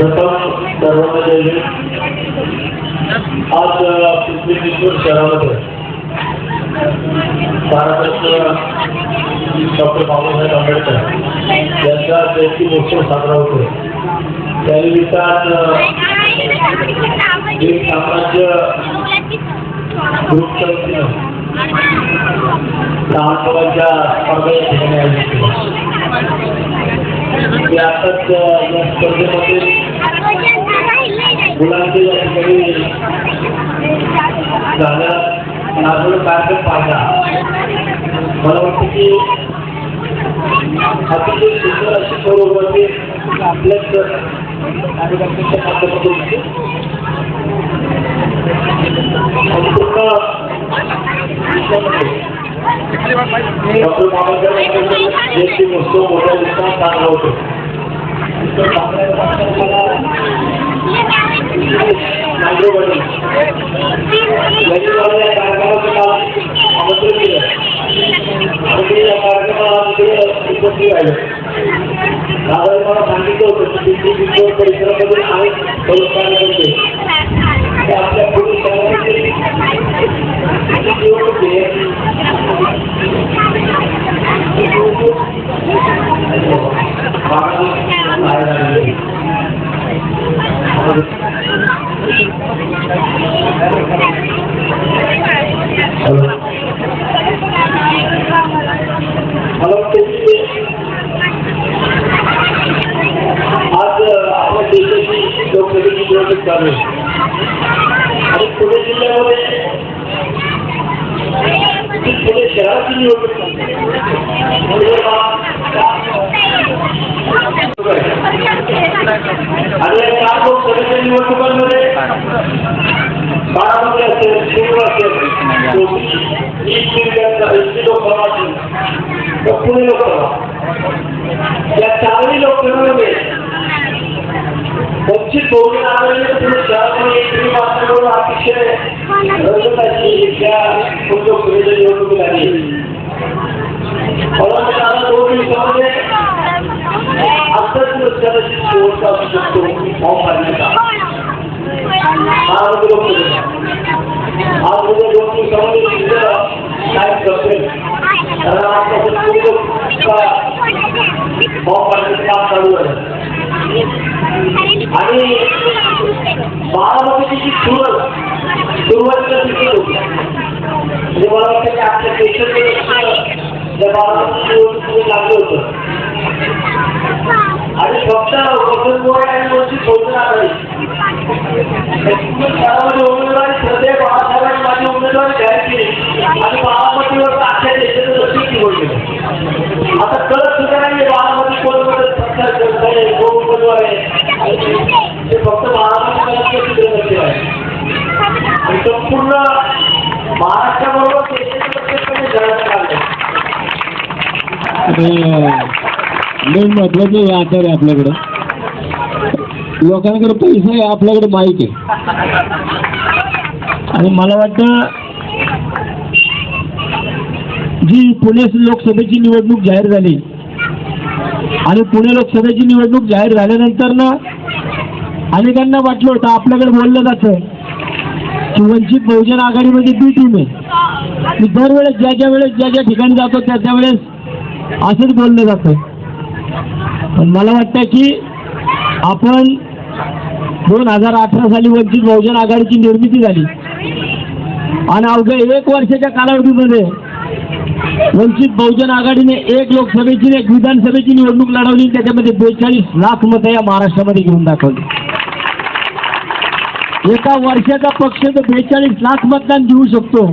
प्रथम सर्वांना आज अ, पिंपरी शहरामध्ये महाराष्ट्र डॉक्टर बाबासाहेब आंबेडकर यांचा जयंती महोत्सव साजरा होतो त्यानिमित्त आज अ, साम्राज्य ग्रुपच्या वतीनं लहान मुलांच्या स्पर्धा या ठिकाणी आयोजित केल्या. मी आताच या स्पर्धेमध्ये मुलांचे या ठिकाणी झाल्या कार्यक्रम पाहिला मला वाटतं की अतिशय सुंदर अशी कोरोग्राफी आपल्याच कार्यकर्त्यांच्या माध्यमातून होते. पूर्ण विश्वामध्ये डॉक्टर बाबासाहेब आंबेडकर जयंती महोत्सव मोठ्या उत्साहात साजरा होतो तर आपल्या मला नागरिकांनी यांनी मला या कार्यक्रमाचं काल आमंत्रण दिलं आणि मी या कार्यक्रमाला तिकडे उपस्थित राहिलो दादाने मला सांगितलं होतं की पिंपरी चिंचवड परिसरामध्ये अनेक तरुण कार्यकर्ते ते आपल्या पुढील असेल शिरूर असेल कोकणी, ईस्ट जिल्ह्यातला ईस्ट लोकसभा असेल तर पुणे लोकसभा या चारही लोकसभेमध्ये वंचित बहुजन आघाडीने पुणे शहरामध्ये एक तरी मात्र करून अतिशय रंगत अशी त्या लोकसभेच्या निवडणुकीत आली मला वाटतं आता दोन दिवसामध्ये आत्ताच रस्त्याची शेवटचा असू शकतो फॉर्म भरण्याचा महाराष्ट्र लोकसभेचा आज करते कारण काम चालू आहे आणि बारामतीची सुरुवात सुरुवातीला होती म्हणजे मला वाटतं की आपल्या देशाचं लक्ष त्या बारामती लागलं होतं आणि फक्त वसंत आणि त्यामध्ये उमेदवारी सध्या उमेदवारी जाहीर केली. आणि बारामतीवर तर अख्ख्या देशाचं लक्ष निवड केलं आता कळत सुद्धा नाही बारामती कोण कोण सत्ता करत आहे कोण उमेदवार आहे. ते फक्त बारामती चित्र लक्ष आहे. आणि संपूर्ण महाराष्ट्राबरोबर देशाचं लक्ष कधी जळत आलं मेन महत्वाचं हे आधार आहे आपल्याकडं. लोकांकडे पैसा आहे आपल्याकडे माईक आहे. आणि मला वाटतं जी पुणे लोकसभेची निवडणूक जाहीर झाली आणि पुणे लोकसभेची निवडणूक जाहीर झाल्यानंतर ना अनेकांना वाटलं होतं आपल्याकडे बोललं जातं की वंचित बहुजन आघाडीमध्ये बी टीम आहे. मी दरवेळेस ज्या ज्या वेळेस ज्या ज्या ठिकाणी जातो त्या त्या वेळेस असंच बोललं जातं. पण मला वाटतं की आपण दोन हजार अठरा साली वंचित बहुजन आघाडीची निर्मिती झाली. आणि अवघ्या एक वर्षाच्या कालावधीमध्ये वंचित बहुजन आघाडीने एक लोकसभेची एक विधानसभेची निवडणूक लढवली. त्याच्यामध्ये बेचाळीस लाख मतं या महाराष्ट्रामध्ये घेऊन दाखवली. एका वर्षाचा पक्ष तर बेचाळीस लाख मतदान घेऊ शकतो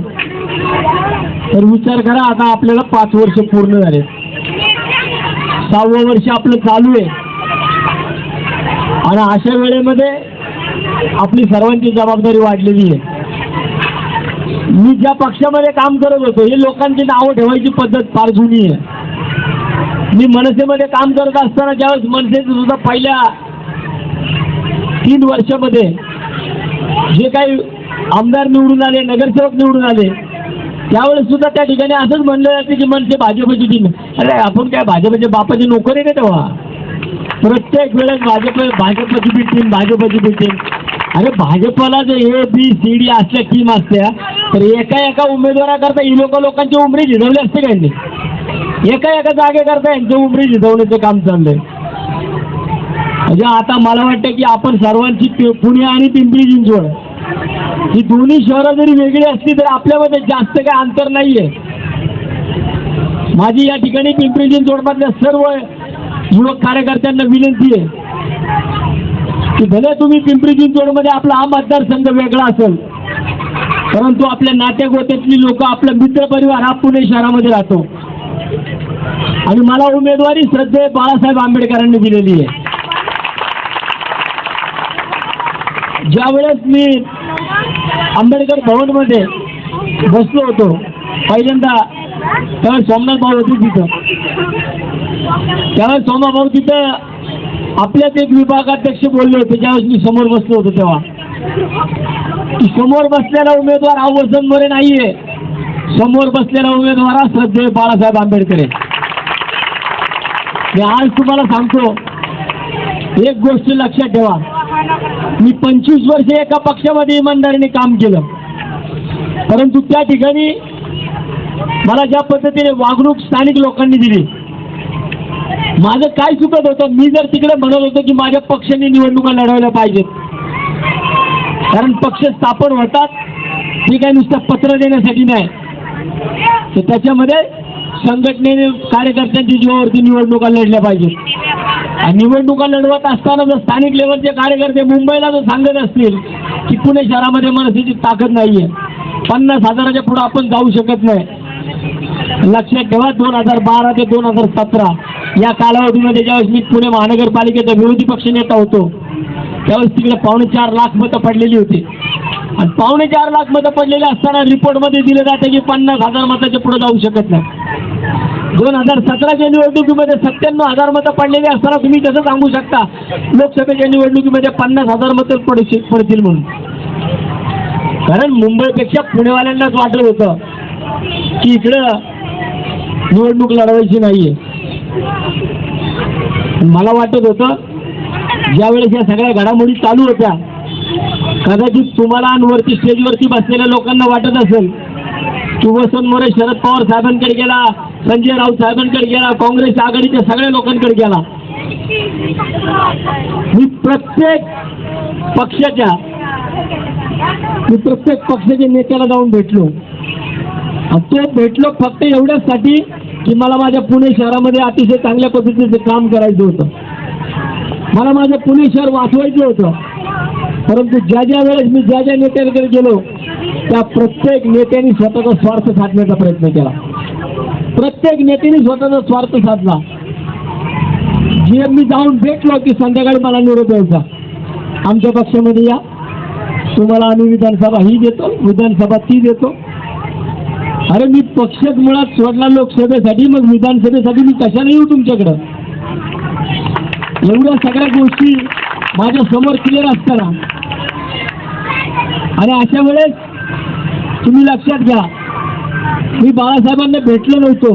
तर विचार करा आता आपल्याला पाच वर्ष पूर्ण झाले. सहावं वर्ष आपलं चालू आहे. आणि अशा वेळेमध्ये आपली सर्वांची जबाबदारी वाढलेली आहे. मी ज्या पक्षामध्ये काम करत होतो हे लोकांची नावं ठेवायची पद्धत फार जुनी आहे. मी मनसेमध्ये काम करत असताना ज्यावेळेस मनसेचं सुद्धा पहिल्या तीन वर्षामध्ये जे काही आमदार निवडून आले नगरसेवक निवडून आले त्यावेळेस सुद्धा त्या ठिकाणी असंच म्हणलं जाते की मनसे भाजपची टीम अरे आपण काय भाजपच्या बापाची नोकरी नाही तेव्हा? प्रत्येक वेळेस भाजप भाजपची बी टीम भाजपची बी टीम अरे भाजपला जर ए बी सी डी असल्या टीम असत्या तर एका एका उमेदवाराकरता ही लोक लोकांची उमरी झिजवली असते का यांनी एका एका जागेकरता यांचं उमरी झिजवण्याचं काम चाललंय. म्हणजे आता मला वाटतं की आपण सर्वांची पुणे आणि पिंपरी चिंचवड ही दोन्ही शहरं जरी वेगळी असली तर आपल्यामध्ये जास्त काय अंतर नाहीये. माझी या ठिकाणी पिंपरी चिंचवडमधल्या सर्व युवक कार्यकर्त्यांना विनंती आहे की भले तुम्ही पिंपरी चिंचवडमध्ये आपला हा मतदारसंघ वेगळा असेल परंतु आपल्या नात्यागोत्यातली लोक आपला मित्रपरिवार हा पुणे शहरामध्ये राहतो. आणि मला उमेदवारी श्रद्धे बाळासाहेब आंबेडकरांनी दिलेली आहे. ज्यावेळेस मी आंबेडकर भवनमध्ये बसलो होतो पहिल्यांदा त्यावेळेस सोमनाथ भाऊ होते तिथं. त्यावेळेस सोमनाथ भाऊ तिथं आपल्यात एक विभागाध्यक्ष बोलले होते ज्यावेळेस मी समोर बसलो होतो तेव्हा. समोर बसलेला उमेदवार हा वसंत नाहीये. समोर बसलेला उमेदवार हा श्रद्धेय बाळासाहेब आंबेडकर. आहे मी आज तुम्हाला सांगतो एक गोष्ट लक्षात ठेवा. मी पंचवीस वर्ष एका पक्षामध्ये इमानदारीने काम केलं. परंतु त्या ठिकाणी मला ज्या पद्धतीने वागणूक स्थानिक लोकांनी दिली माझं काय चुकत होतं? मी जर तिकडे म्हणत होतो की माझ्या पक्षाने निवडणुका लढवल्या पाहिजेत. कारण पक्ष स्थापन होतात ते काय नुसतं पत्र देण्यासाठी नाही. तर त्याच्यामध्ये संघटनेने कार्यकर्त्यांची जीवावरती निवडणुका लढल्या पाहिजेत. आणि निवडणुका लढवत असताना जर स्थानिक लेवलचे कार्यकर्ते मुंबईला जर सांगत असतील की पुणे शहरामध्ये मनसेची ताकद नाहीये पन्नास हजाराच्या पुढे आपण जाऊ शकत नाही. लक्षात ठेवा दोन हजार बारा ते दोन हजार सतरा या कालावधीमध्ये ज्यावेळेस मी पुणे महानगरपालिकेचा विरोधी पक्ष नेता होतो त्यावेळेस तिकडे पावणे चार लाख मतं पडलेली होती. आणि पावणे चार लाख मतं पडलेली असताना रिपोर्टमध्ये दिलं जातं की पन्नास हजार मताच्या पुढे जाऊ शकत नाही. दोन हजार सतराच्या निवडणुकीमध्ये सत्त्याण्णव हजार मतं पडलेली असताना तुम्ही कसं सांगू शकता लोकसभेच्या निवडणुकीमध्ये पन्नास हजार मतं पडू पडतील म्हणून. कारण मुंबईपेक्षा पुणेवाल्यांनाच वाटत होतं की इकडं निवडणूक लढवायची नाहीये. मला वाटत होतं ज्यावेळेस या सगळ्या घडामोडी चालू होत्या कदाचित तुम्हाला आणि वरती स्टेजवरती बसलेल्या लोकांना वाटत असेल की वसंत मोरे शरद पवार साहेबांकडे गेला संजय राऊत साहेबांकडे गेला काँग्रेस आघाडीच्या सगळ्या लोकांकडे गेला. मी प्रत्येक पक्षाच्या मी प्रत्येक पक्षाच्या नेत्याला जाऊन भेटलो. तो भेटलो फक्त एवढ्याचसाठी की मला माझ्या पुणे शहरामध्ये अतिशय चांगल्या पद्धतीचं काम करायचं होतं. मला माझं पुणे शहर वाचवायचं होतं. परंतु ज्या ज्या वेळेस मी ज्या ज्या नेत्यांकडे गेलो त्या प्रत्येक नेत्यांनी स्वतःचा स्वार्थ साधण्याचा प्रयत्न केला. प्रत्येक नेत्याने स्वतःचा स्वार्थ साधला. जे मी जाऊन भेटलो की संध्याकाळी मला निरोप द्यायचा. आमच्या पक्षामध्ये या. तुम्हाला आम्ही विधानसभा ही देतो विधानसभा ती देतो. अरे मी पक्षच मुळात सोडला लोकसभेसाठी मग विधानसभेसाठी मी कशाला येऊ तुमच्याकडं? एवढ्या सगळ्या गोष्टी माझ्यासमोर क्लिअर असताना. आणि अशा वेळेस तुम्ही लक्षात घ्या मी बाळासाहेबांना भेटलो नव्हतो.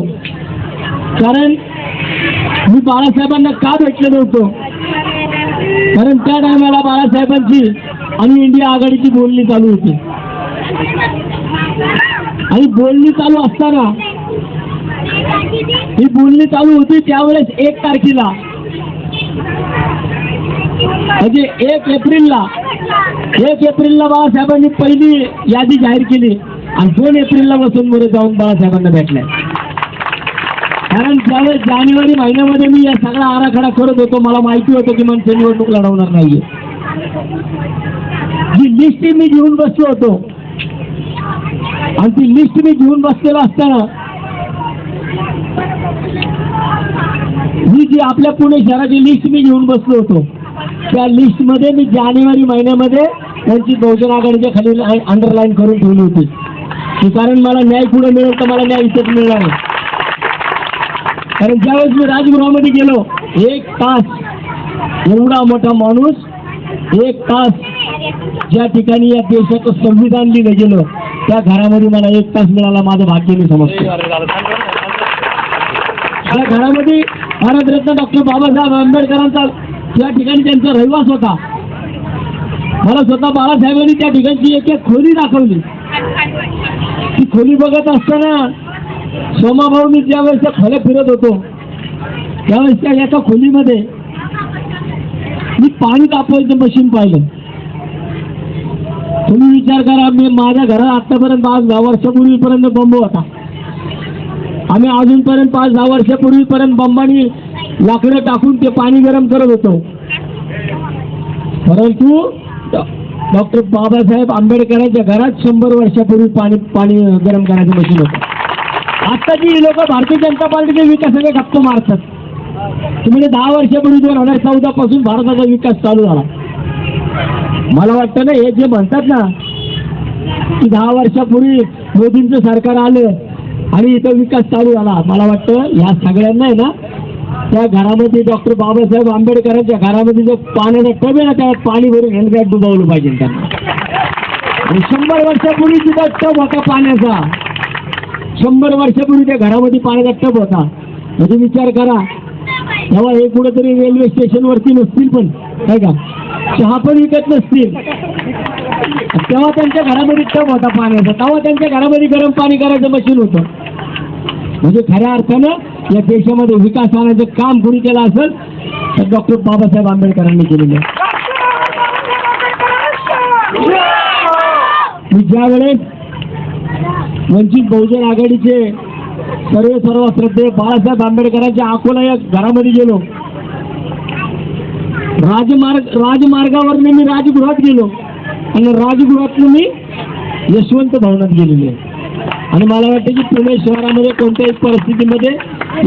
कारण मी बाळासाहेबांना का भेटलो नव्हतो? कारण त्या टायमाला बाळासाहेबांची आणि इंडिया आघाडीची बोलणी चालू होती. आणि बोलणी चालू असताना ही बोलणी चालू होती त्यावेळेस एक तारखेला. म्हणजे एक एप्रिलला. एक एप्रिलला बाळासाहेबांनी पहिली यादी जाहीर केली आणि दोन एप्रिलला वसंत मोरे जाऊन बाळासाहेबांना भेटले. कारण त्यावेळेस जानेवारी महिन्यामध्ये मी या सगळा आराखडा करत होतो मला माहिती होतं की मनसे निवडणूक लढवणार नाहीये. जी लिस्ट मी घेऊन बसलो होतो आणि ती लिस्ट मी घेऊन बसलेला असताना ही जी आपल्या पुणे शहराची लिस्ट मी घेऊन बसलो होतो. त्या लिस्टमध्ये मी जानेवारी महिन्यामध्ये त्यांची बहुजन आघाडीच्या खाली अंडरलाईन करून ठेवली होती. की कारण मला न्याय पुढे मिळेल तर मला न्याय इथेच मिळणार कारण ज्यावेळेस मी राजगृहामध्ये गेलो एक तास एवढा मोठा माणूस एक तास ज्या ठिकाणी या देशाचं संविधान लिहिलं गेलं त्या घरामध्ये मला एक तास मिळाला माझं भाग्य मी समजतो. त्या घरामध्ये भारतरत्न डॉक्टर बाबासाहेब आंबेडकरांचा त्या ठिकाणी त्यांचा रहिवास होता. मला स्वतः बाळासाहेबांनी त्या ठिकाणची एक एक खोली दाखवली. ती खोली बघत असताना सोमाभाऊ मी ज्यावेळेस त्या खोल्या फिरत होतो त्यावेळेस त्या एका खोलीमध्ये मी पाणी तापवायचं मशीन पाहिलं. तुम्ही विचार करा मी माझ्या घरात आतापर्यंत पाच दहा वर्षापूर्वीपर्यंत बंब होता. आम्ही अजूनपर्यंत पाच दहा वर्षापूर्वीपर्यंत बंबानी लाकडं टाकून ते पाणी गरम करत होतो. परंतु डॉक्टर बाबासाहेब आंबेडकरांच्या घरात शंभर वर्षापूर्वी पाणी पाणी गरम करायचं मशीन होतं. आत्ताची लोक भारतीय जनता पार्टीच्या विकासाचे गप्प मारतात. तुम्ही म्हणजे दहा वर्षापूर्वी दोन हजार चौदा पासून भारताचा विकास चालू झाला. मला वाटतं ना हे जे म्हणतात ना की दहा वर्षापूर्वी मोदींचं सरकार आलं आणि इथं विकास चालू झाला मला वाटतं या सगळ्यांना आहे ना त्या घरामध्ये डॉक्टर बाबासाहेब आंबेडकरांच्या घरामध्ये जो पाण्याचा टब आहे ना त्यात पाणी भरून हेल्मेट डुबवलं पाहिजे त्यांना. आणि शंभर वर्षापूर्वी तिथं टब होता पाण्याचा. शंभर वर्षापूर्वी त्या घरामध्ये पाण्याचा टब होता. म्हणजे विचार करा तेव्हा हे कुठेतरी रेल्वे स्टेशनवरती नसतील पण काय का? चहा पण विकत नसतील. तेव्हा त्यांच्या घरामध्ये टप होता. पाण्याचा तेव्हा त्यांच्या घरामध्ये गरम पाणी करायचं मशीन होतं. म्हणजे खऱ्या अर्थानं या देशामध्ये विकास आणायचं काम कोणी केलं असेल तर डॉक्टर बाबासाहेब आंबेडकरांनी केलेलं मी ज्या वेळेस वंचित बहुजन आघाडीचे सर्व सर्व श्रद्धे बाळासाहेब आंबेडकरांच्या अकोला या घरामध्ये गेलो राजमार्ग राजमार्गावर मी राजगृहात गेलो. आणि राजगृहातून मी यशवंत भवनात गेलेलो. आणि मला वाटतं की पुणे शहरामध्ये कोणत्याही परिस्थितीमध्ये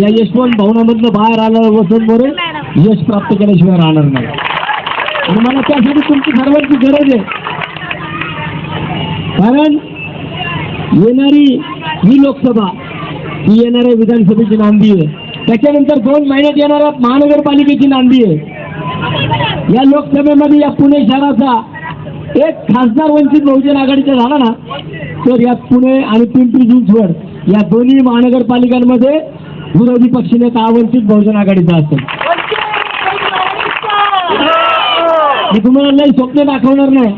या यशवंत भवनामधनं बाहेर आलं वसंत मोरे यश प्राप्त केल्याशिवाय राहणार नाही. आणि मला त्यासाठी तुमची सर्वांची गरज आहे. कारण येणारी ही लोकसभा ही येणाऱ्या विधानसभेची नांदी आहे. त्याच्यानंतर दोन महिन्यात येणाऱ्या महानगरपालिकेची नांदी आहे. या लोकसभेमध्ये या पुणे शहराचा एक खासदार वंचित बहुजन आघाडीचा झाला ना तर या पुणे आणि पिंपरी चिंचवड या दोन्ही महानगरपालिकांमध्ये विरोधी पक्षनेता वंचित बहुजन आघाडीचा असेल. मी तुम्हाला लई स्वप्न दाखवणार नाही.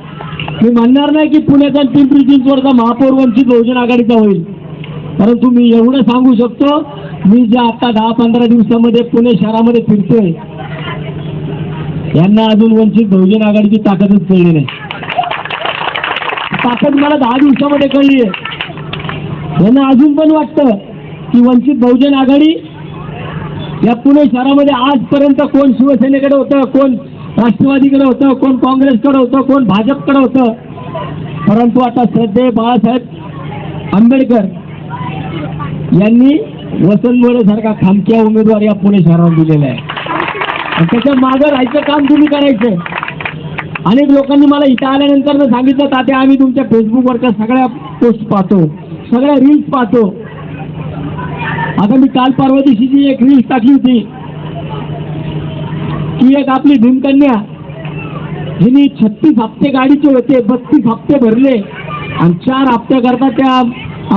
मी म्हणणार नाही की पुण्याचा पिंपरी चिंचवडचा महापौर वंचित बहुजन आघाडीचा होईल. परंतु मी एवढं सांगू शकतो मी जे आता दहा पंधरा दिवसामध्ये पुणे शहरामध्ये फिरतोय यांना अजून वंचित बहुजन आघाडीची ताकदच कळली नाही. ताकद मला दहा दिवसामध्ये कळली आहे यांना अजून पण वाटतं की वंचित बहुजन आघाडी या पुणे शहरामध्ये आजपर्यंत कोण शिवसेनेकडे होतं कोण राष्ट्रवादीकडे होतं कोण काँग्रेसकडे होतं कोण भाजपकडे होतं? परंतु आता श्रद्धे बाळासाहेब आंबेडकर यांनी वसंत मोरेसारखा खामक्या उमेदवार या पुणे शहरावर दिलेला आहे. त्याच्या मागं राहायचं काम तुम्ही करायचं. अनेक लोकांनी मला इथं आल्यानंतर सांगितलं तात्या आम्ही तुमच्या फेसबुकवरच्या सगळ्या पोस्ट पाहतो सगळ्या रील्स पाहतो. आता मी काल परवा दिवशीची एक रील्स टाकली होती की एक आपली भीमकन्या हिने छत्तीस हप्ते गाडीचे होते बत्तीस हप्ते भरले आणि चार हप्त्याकरता त्या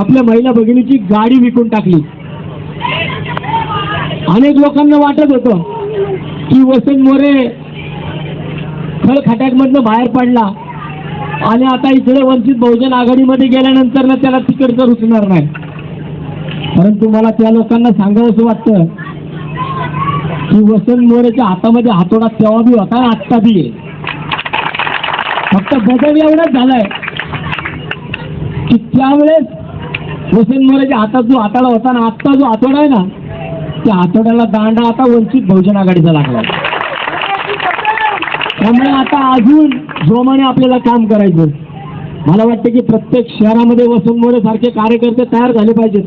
आपल्या महिला भगिनीची गाडी विकून टाकली. अनेक लोकांना वाटत होतं की वसंत मोरे खळखटाकमधनं बाहेर पडला. आणि आता इकडे वंचित बहुजन आघाडीमध्ये गेल्यानंतर ना त्याला तिकीट तर उचणार नाही. परंतु मला त्या लोकांना सांगावंसं वाटतं की वसंत मोरेच्या हातामध्ये हातोडा तेव्हा बी होता आत्ता बी आहे. फक्त बदल एवढाच झालाय की त्यावेळेस वसंत मोरेच्या हातात जो हाताळा होता ना आत्ता जो हातोडा आहे ना त्या हातोड्याला दांडा आता वंचित बहुजन आघाडीचा लागला. त्यामुळे आता अजून जोमाने आपल्याला काम करायचं. मला वाटतं की प्रत्येक शहरामध्ये वसंतमोरे सारखे कार्यकर्ते तयार झाले पाहिजेत.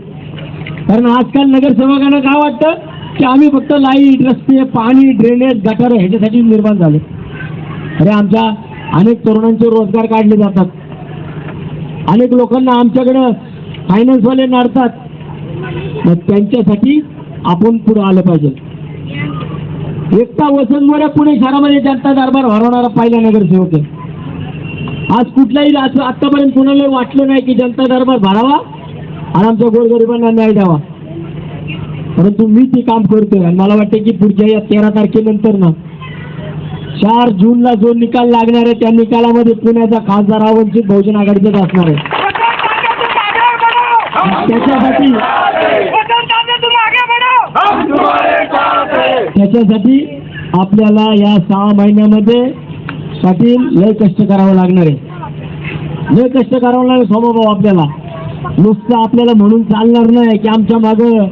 कारण आजकाल नगरसेवकांना काय वाटतं? की आम्ही फक्त लाइट रस्ते पाणी ड्रेनेज गटार ह्याच्यासाठी निर्माण झाले. अरे आमच्या अनेक तरुणांचे रोजगार काढले जातात. अनेक लोकांना आमच्याकडं फायनान्सवाले नाडतात मग त्यांच्यासाठी आपण पुढे आलं पाहिजे. एकटा वसंत मोरे पुणे शहरामध्ये जनता दरबार भरवणारा पहिला नगरसेवक आहे. आज कुठलाही आज आतापर्यंत कुणाला वाटलं नाही की जनता दरबार भरावा आणि आमच्या गोरगरिबांना न्याय द्यावा. परंतु मी ते काम करतोय आणि मला वाटतं की पुढच्या या तेरा तारखेनंतर ना चार जूनला जो निकाल लागणार आहे त्या निकालामध्ये पुण्याचा खासदार हा वंचित बहुजन आघाडीचाच असणार आहे. त्याच्यासाठी त्याच्यासाठी आपल्याला या सहा महिन्यामध्ये पाटील लय कष्ट करावं लागणार आहे. लय कष्ट करावं लागणार स्वभाव आपल्याला. नुसतं आपल्याला म्हणून चालणार नाही की आमच्या मागं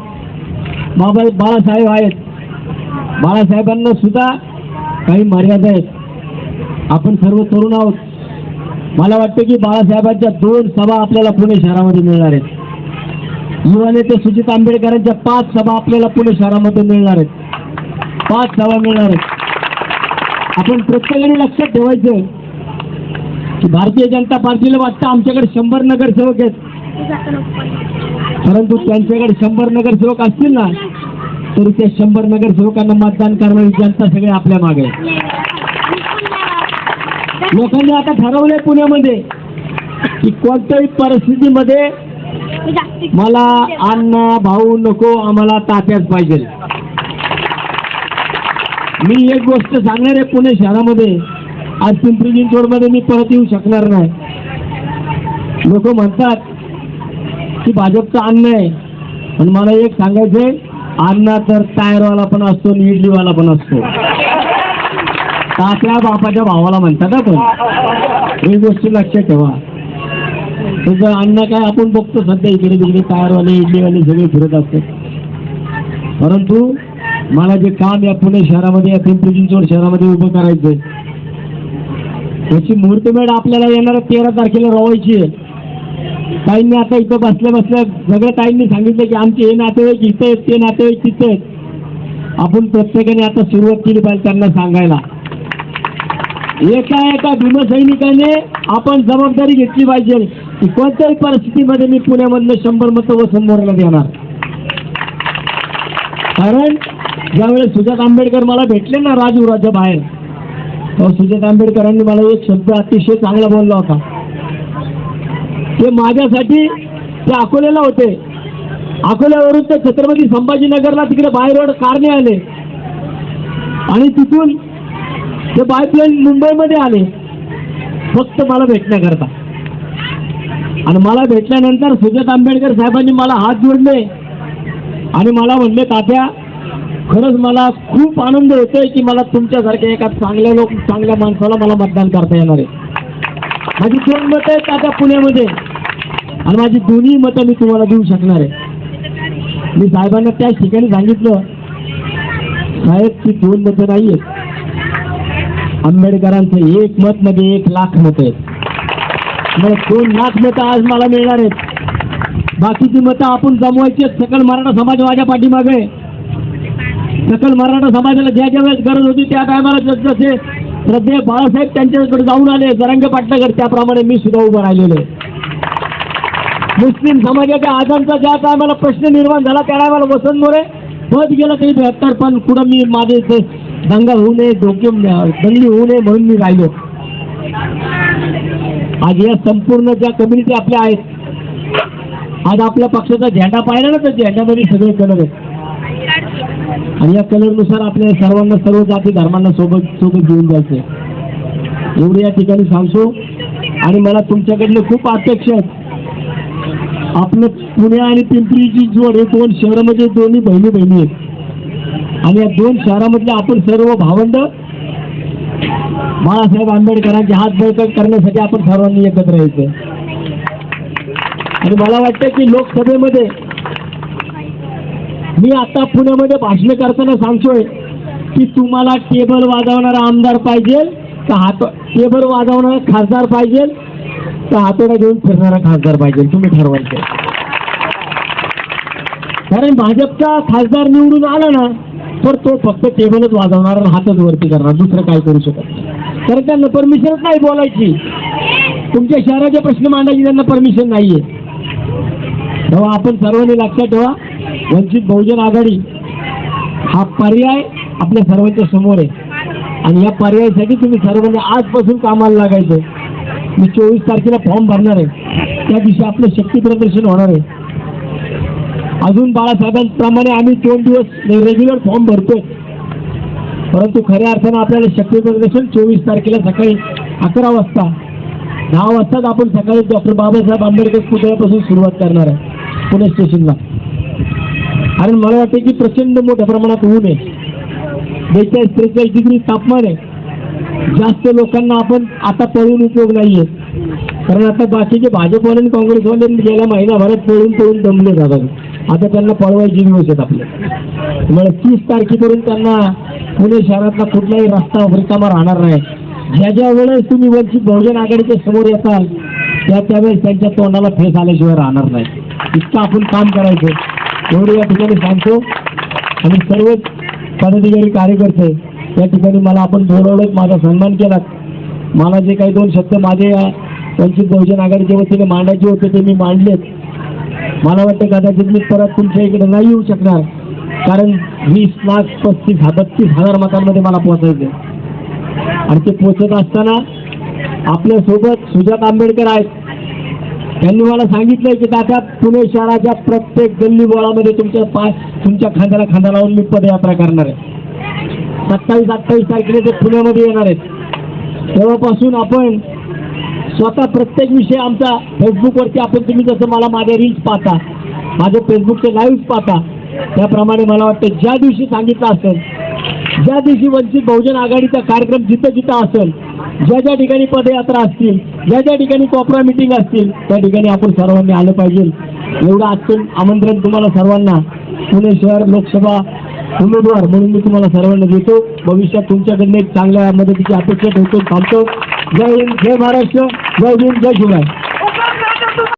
बाबा बाळासाहेब आहेत. बाळासाहेबांना सुद्धा काही मर्यादा आहेत. आपण सर्व तरुण आहोत. मला वाटतं की बाळासाहेबांच्या दोन सभा आपल्याला पुणे शहरामध्ये मिळणार आहेत. युवा नेते सुजित आंबेडकरांच्या पाच सभा आपल्याला पुणे शहरामध्ये मिळणार आहेत. पाच सभा मिळणार आहेत. आपण प्रत्येकाने लक्षात ठेवायचं की भारतीय जनता पार्टीला वाटतं आमच्याकडे शंभर नगरसेवक आहेत. परंतु त्यांच्याकडे शंभर नगरसेवक असतील ना तरी त्या शंभर नगरसेवकांना मतदान करणारी जनता सगळे आपल्या मागे लोकांनी आता ठरवलंय पुण्यामध्ये की कोणत्याही परिस्थितीमध्ये मला अण्णा भाऊ नको आम्हाला तात्याच पाहिजे. मी एक गोष्ट सांगणार आहे पुणे शहरामध्ये आज पिंपरी चिंचवडमध्ये मी परत येऊ शकणार नाही. लोक म्हणतात की भाजपचा अन्न आहे. पण मला एक सांगायचंय अण्णा तर टायरवाला पण असतो आणि इडलीवाला पण असतो. तात्या बापाच्या भावाला म्हणतात आपण ही गोष्ट लक्षात ठेवा. त्याचं अन्न काय आपण बघतो सध्या इकडे तिकडे टायरवाले इडलीवाले सगळे फिरत असतात. परंतु मला जे काम या पुणे शहरामध्ये या पिंपरी चिंचवड शहरामध्ये उभं करायचंय त्याची मुहूर्तमेढ आपल्याला येणाऱ्या तेरा तारखेला रोवायची आहे. ताईंनी आता इथं बसल्या बसल्या सगळ्या ताईंनी सांगितलं की आमचे हे नातेवाईक इथं आहेत ते नातेवाईक तिथं आहेत. आपण प्रत्येकाने आता सुरुवात केली पाहिजे त्यांना सांगायला. एका एका भीमसैनिकाने आपण जबाबदारी घेतली पाहिजे. कोणत्याही परिस्थितीमध्ये मी पुण्यामधनं शंभर मतं वसंत देणार. कारण ज्यावेळेस सुजात आंबेडकर मला भेटले ना राजूराच्या बाहेर तेव्हा सुजात आंबेडकरांनी मला एक शब्द अतिशय चांगला बोलला होता. ते माझ्यासाठी ते अकोल्याला होते. अकोल्यावरून ते छत्रपती संभाजीनगरला तिकडे बाहेर रोड कारने आले. आणि तिथून ते पाईपलाईन मुंबईमध्ये आले. फक्त मला भेटण्याकरता. आणि मला भेटल्यानंतर सुजात आंबेडकर साहेबांनी मला हात जोडले. आणि मला म्हणले तात्या खरंच मला खूप आनंद होतोय की मला तुमच्यासारख्या एका चांगल्या लोक चांगल्या माणसाला मला मतदान करता येणार आहे. माझी दोन मतं आहेत आता पुण्यामध्ये. आणि माझी दोन्ही मतं मी तुम्हाला देऊ शकणार आहे. मी साहेबांना त्याच ठिकाणी सांगितलं साहेब ती दोन मतं नाही आहेत आंबेडकरांचं एक मत मध्ये एक लाख मत आहेत. मग दोन लाख मतं आज मला मिळणार आहेत. बाकीची मतं आपण जमवायची सकल मराठा समाज माझ्या पाठीमागे सकल मराठा समाजाला ज्या ज्या वेळेस गरज होती त्या टायमाला जसे श्रद्धे बाळासाहेब त्यांच्याकडे जाऊन आले जरंग पाटणकर त्याप्रमाणे मी सुद्धा उभं राहिलेलो मुस्लिम समाजाच्या आजांचा ज्या टायमाला प्रश्न निर्माण झाला त्या टायमाला वसंत मोरे पद गेलं काही बेहत्तर पण कुठं मी माझे ते दंगा होऊ नये धोके दंगली होऊ नये म्हणून मी राहिलो. आज या संपूर्ण ज्या कम्युनिटी आपल्या आहेत आज आपल्या पक्षाचा झेंडा पाहिला ना तर झेंड्यामध्ये सगळे कलर आहेत. आणि या कलरनुसार आपल्या सर्वांना सर्व जाती धर्मांना सोबत सोबत घेऊन जायचं एवढे या ठिकाणी सांगतो. आणि मला तुमच्याकडले खूप अपेक्षा आहेत. आपलं पुणे आणि पिंपरीची जोड हे दोन शहरामध्ये दोन्ही बहिणी बहिणी आहेत. आणि या दोन शहरामधले आपण सर्व भावंड बाळासाहेब आंबेडकरांचे हात बळकट करण्यासाठी आपण सर्वांनी एकत्र यायचं. आणि मला वाटतं की लोकसभेमध्ये मी आता पुण्यामध्ये भाषण करताना सांगतोय की तुम्हाला टेबल वाजवणारा आमदार पाहिजे का हात टेबल वाजवणारा खासदार पाहिजे का हातोडा घेऊन फिरणारा खासदार पाहिजे? तुम्ही ठरवायचं कारण भाजपचा खासदार निवडून आला ना तर तो फक्त टेबलच वाजवणार आणि हातच वरती करणार दुसरं काय करू शकत तर त्यांना परमिशनच नाही बोलायची. तुमच्या शहराचे प्रश्न मांडायची त्यांना परमिशन नाहीये. तेव्हा आपण सर्वांनी लक्षात ठेवा वंचित बहुजन आघाडी हा पर्याय आपल्या सर्वांच्या समोर आहे. आणि या पर्यायासाठी तुम्ही सर्वांनी आजपासून कामाला लागायचं. मी चोवीस तारखेला फॉर्म भरणार आहे. त्या दिवशी आपलं शक्ती प्रदर्शन होणार आहे. अजून बाळासाहेबांप्रमाणे आम्ही दोन दिवस रेग्युलर फॉर्म भरतोय. परंतु खऱ्या अर्थानं आपल्याला शक्ती प्रदर्शन चोवीस तारखेला सकाळी अकरा वाजता दहा वाजताच आपण सकाळी डॉक्टर बाबासाहेब आंबेडकर पुतळ्यापासून सुरुवात करणार आहे पुणे स्टेशनला कारण मला वाटतं की प्रचंड मोठ्या प्रमाणात ऊन आहे. बेचाळीस त्रेचाळीस डिग्री तापमान आहे. जास्त लोकांना आपण आता पळून उपयोग नाही आहे कारण आता बाकीचे भाजपवाले आणि काँग्रेसवाले गेल्या महिनाभरात पळून पळून दमले जातात आता त्यांना पळवायचे दिवस आहेत आपले. त्यामुळे तीस तारखेपर्यंत त्यांना पुणे शहरातला कुठलाही रस्ता रिकामा राहणार नाही. ज्या ज्या वेळेस तुम्ही वंचित बहुजन आघाडीच्या समोर येताल त्या त्यावेळेस त्यांच्या तोंडाला फेस आल्याशिवाय राहणार नाही. इतकं आपण काम करायचं. एवढं या ठिकाणी सांगतो. आणि सर्वच पदाधिकारी कार्यकर्ते या ठिकाणी मला आपण बोलवलं माझा सन्मान केला मला जे काही दोन शब्द माझे वंचित बहुजन आघाडीच्या वतीने मांडायचे होते ते मी मांडलेत. मला वाटतं कदाचित मी परत तुमच्या इकडे नाही येऊ शकणार. कारण वीस लाख पस्तीस बत्तीस हजार मतांमध्ये मला पोहोचायचं आणि ते पोचत असताना आपल्यासोबत सुजात आंबेडकर आहेत. त्यांनी मला सांगितलंय की दादा पुणे शहराच्या प्रत्येक गल्ली बोळामध्ये तुमच्या पाय तुमच्या खांद्याला खांदा लावून मी पदयात्रा करणार आहे. सत्तावीस अठ्ठावीस तारखेला ते पुण्यामध्ये येणार आहेत. तेव्हापासून आपण स्वतः प्रत्येक विषय आमचा फेसबुकवरती आपण तुम्ही जसं मला माझ्या रील्स पाहता माझे फेसबुकचे लाईव्ह पाहता त्याप्रमाणे मला वाटतं ज्या दिवशी सांगितलं असेल ज्या दिवशी वंचित बहुजन आघाडीचा कार्यक्रम जिथं जिथं असेल ज्या ज्या ठिकाणी पदयात्रा असतील ज्या ज्या ठिकाणी कॉपरा मिटिंग असतील त्या ठिकाणी आपण सर्वांनी आलं पाहिजे. एवढं आजचं आमंत्रण तुम्हाला सर्वांना. पुणे शहर लोकसभा उमेदवार म्हणून मी तुम्हाला सर्वांना देतो. भविष्यात तुमच्याकडनं एक चांगल्या मदतीची अपेक्षा ठेवतो थांबतो. जय हिंद जय महाराष्ट्र जय हिंद जय शिवराय.